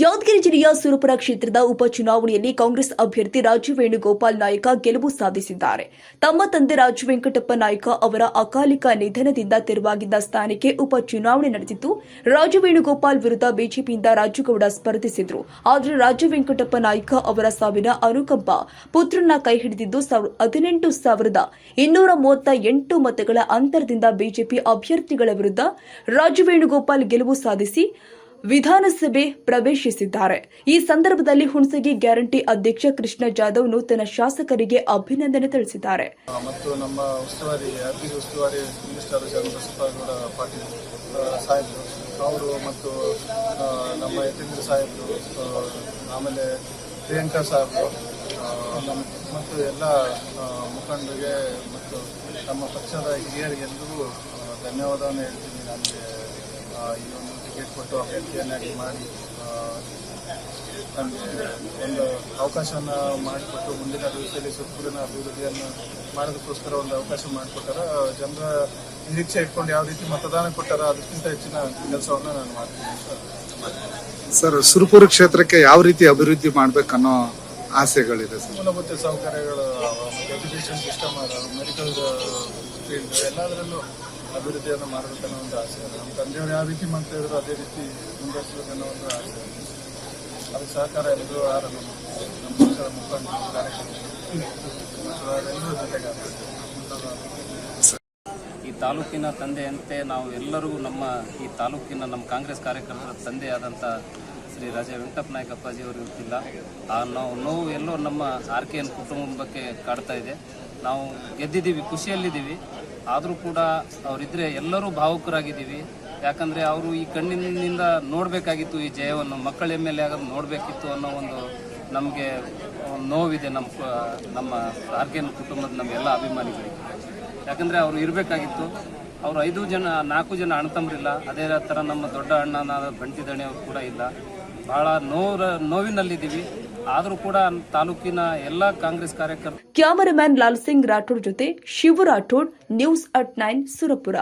ಯಾದಗಿರಿ ಜಿಲ್ಲೆಯ ಸುರಪುರ ಕ್ಷೇತ್ರದ ಉಪಚುನಾವಣೆಯಲ್ಲಿ ಕಾಂಗ್ರೆಸ್ ಅಭ್ಯರ್ಥಿ ರಾಜು ವೇಣುಗೋಪಾಲ್ ನಾಯಕ ಗೆಲುವು ಸಾಧಿಸಿದ್ದಾರೆ. ತಮ್ಮ ತಂದೆ ರಾಜು ವೆಂಕಟಪ್ಪ ನಾಯಕ ಅವರ ಅಕಾಲಿಕ ನಿಧನದಿಂದ ತೆರವಾಗಿದ್ದ ಸ್ಥಾನಕ್ಕೆ ಉಪಚುನಾವಣೆ ನಡೆದಿತ್ತು ರಾಜು ವೇಣುಗೋಪಾಲ್ ವಿರುದ್ಧ ಬಿಜೆಪಿಯಿಂದ ರಾಜುಗೌಡ ಸ್ಪರ್ಧಿಸಿದ್ರು. ಆದರೆ ರಾಜು ವೆಂಕಟಪ್ಪ ನಾಯಕ ಅವರ ಸಾವಿನ ಅನುಕಂಪ ಪುತ್ರನ ಕೈ ಹಿಡಿದಿದ್ದು ಹದಿನೆಂಟು ಸಾವಿರದ ಇನ್ನೂರ ಮೂವತ್ತ ಎಂಟು ಮತಗಳ ಅಂತರದಿಂದ ಬಿಜೆಪಿ ಅಭ್ಯರ್ಥಿಗಳ ವಿರುದ್ಧ ರಾಜು ವೇಣುಗೋಪಾಲ್ ಗೆಲುವು ಸಾಧಿಸಿ ವಿಧಾನಸಭೆ ಪ್ರವೇಶಿಸಿದ್ದಾರೆ. ಈ ಸಂದರ್ಭದಲ್ಲಿ ಹುಣಸಗಿ ಗ್ಯಾರಂಟಿ ಅಧ್ಯಕ್ಷ ಕೃಷ್ಣ ಜಾಧವ್ ನೂತನ ಶಾಸಕರಿಗೆ ಅಭಿನಂದನೆ ತಿಳಿಸಿದ್ದಾರೆ. ಮತ್ತು ನಮ್ಮ ಉಸ್ತುವಾರಿ ಅರ್ಜಿ ಉಸ್ತುವಾರಿ ಮಿನಿಸ್ಟರ್ ಚಂದ್ರಬಸಪ್ಪಗೌಡ ಪಾಟೀಲ್ ಸಾಹೇಬರು, ಅವರು ಮತ್ತು ನಮ್ಮ ಯತೀಂದ್ರ ಸಾಹೇಬರು ಆಮೇಲೆ ಪ್ರಿಯಾಂಕಾ ಸಾಹೇಬರು ಮತ್ತು ಎಲ್ಲ ಮುಖಂಡರಿಗೆ ಮತ್ತು ನಮ್ಮ ಪಕ್ಷದ ಹಿರಿಯರಿಗೆಲ್ಲರಿಗೂ ಧನ್ಯವಾದವನ್ನು ಹೇಳ್ತೀನಿ. ನನಗೆ ಒಂದು ಟಿಕೆಟ್ ಕೊಟ್ಟು ಅಭ್ಯರ್ಥಿಯನ್ನಾಗಿ ಮಾಡಿ ಒಂದು ಅವಕಾಶವನ್ನು ಮಾಡಿಕೊಟ್ಟು ಮುಂದಿನ ದಿವಸದಲ್ಲಿ ಸುತ್ತೂರಿನ ಅಭಿವೃದ್ಧಿಯನ್ನು ಮಾಡೋದಕ್ಕೋಸ್ಕರ ಒಂದು ಅವಕಾಶ ಮಾಡಿಕೊಟ್ಟಾರ. ಜನರ ನಿರೀಕ್ಷೆ ಇಟ್ಕೊಂಡು ಯಾವ ರೀತಿ ಮತದಾನ ಕೊಟ್ಟಾರ ಅದಕ್ಕಿಂತ ಹೆಚ್ಚಿನ ಕೆಲಸವನ್ನು ನಾನು ಮಾಡ್ತೀನಿ ಸರ್ ಸುರಪುರ ಕ್ಷೇತ್ರಕ್ಕೆ ಯಾವ ರೀತಿ ಅಭಿವೃದ್ಧಿ ಮಾಡಬೇಕನ್ನೋ ಆಸೆಗಳಿದೆ ಮೂಲಭೂತ ಸೌಕರ್ಯಗಳು ಎಜುಕೇಷನ್ ಸಿಸ್ಟಮ್ ಮೆಡಿಕಲ್ ಫೀಲ್ಡ್ ಎಲ್ಲದರಲ್ಲೂ ಅಭಿವೃದ್ಧಿಯನ್ನು ಮಾಡಬೇಕನ್ನೋ ಒಂದು ಆಸೆ. ನಮ್ಮ ತಂದೆಯವರು ಯಾವ ರೀತಿ ಮಾಡ್ತಾ ಇದ್ರು ಅದೇ ರೀತಿ ಮುಂದುವರಿಸಬೇಕನ್ನೋ ಒಂದು ಆಸೆ. ಅದಕ್ಕೆ ಸಹಕಾರ ಎಲ್ಲರೂ ಆರ ನಮ್ಮ ಪಕ್ಷದ ಮುಖಂಡರು ಕಾರ್ಯಕರ್ತರು ಮತ್ತು ಈ ತಾಲೂಕಿನ ತಂದೆಯಂತೆ ನಾವು ಎಲ್ಲರಿಗೂ ನಮ್ಮ ಈ ತಾಲೂಕಿನ ನಮ್ಮ ಕಾಂಗ್ರೆಸ್ ಕಾರ್ಯಕರ್ತರ ತಂದೆಯಾದಂಥ ಶ್ರೀ ರಾಜ ವೆಂಕಟಪ್ಪ ನಾಯಕ ಅಪ್ಪಾಜಿ ಅವರು ಇರ್ತಿಲ್ಲ. ಆ ನಾವು ನೋವು ಎಲ್ಲೋ ನಮ್ಮ ಆರ್ ಕೆ ಎನ್ ಕುಟುಂಬಕ್ಕೆ ಕಾಡ್ತಾ ಇದೆ. ನಾವು ಗೆದ್ದಿದ್ದೀವಿ, ಖುಷಿಯಲ್ಲಿದ್ದೀವಿ. ಆದರೂ ಕೂಡ ಅವರಿದ್ರೆ ಎಲ್ಲರೂ ಭಾವುಕರಾಗಿದ್ದೀವಿ. ಯಾಕಂದರೆ ಅವರು ಈ ಕಣ್ಣಿನಿಂದ ನೋಡಬೇಕಾಗಿತ್ತು ಈ ಜಯವನ್ನು, ಮಕ್ಕಳ ಎಂ ಎಲ್ ನೋಡಬೇಕಿತ್ತು ಅನ್ನೋ ಒಂದು ನಮಗೆ ನೋವಿದೆ ನಮ್ಮ ನಮ್ಮ ಆರ್ಗೇನ್ ಕುಟುಂಬದ ನಮ್ಮೆಲ್ಲ ಅಭಿಮಾನಿಗಳಿಗೆ. ಯಾಕಂದರೆ ಅವರು ಇರಬೇಕಾಗಿತ್ತು. ಅವರು ಐದು ಜನ, ನಾಲ್ಕು ಜನ ಅಣ್ತಂಬ್ರಿಲ್ಲ ಅದೇ ಥರ ನಮ್ಮ ದೊಡ್ಡ ಅಣ್ಣನಾದ ಬಂಟಿ ಅವರು ಕೂಡ ಇಲ್ಲ. ಭಾಳ ನೋರ, ನೋವಿನಲ್ಲಿದ್ದೀವಿ. ಆದರೂ ಕೂಡ ತಾಲೂಕಿನ ಎಲ್ಲ ಕಾಂಗ್ರೆಸ್ ಕಾರ್ಯಕರ್ತರು ಕ್ಯಾಮರಾಮ್ಯಾನ್ ಲಾಲ್ ಸಿಂಗ್ ರಾಠೋಡ್ ಜೊತೆ Shiva Rathod news at nine Surapura.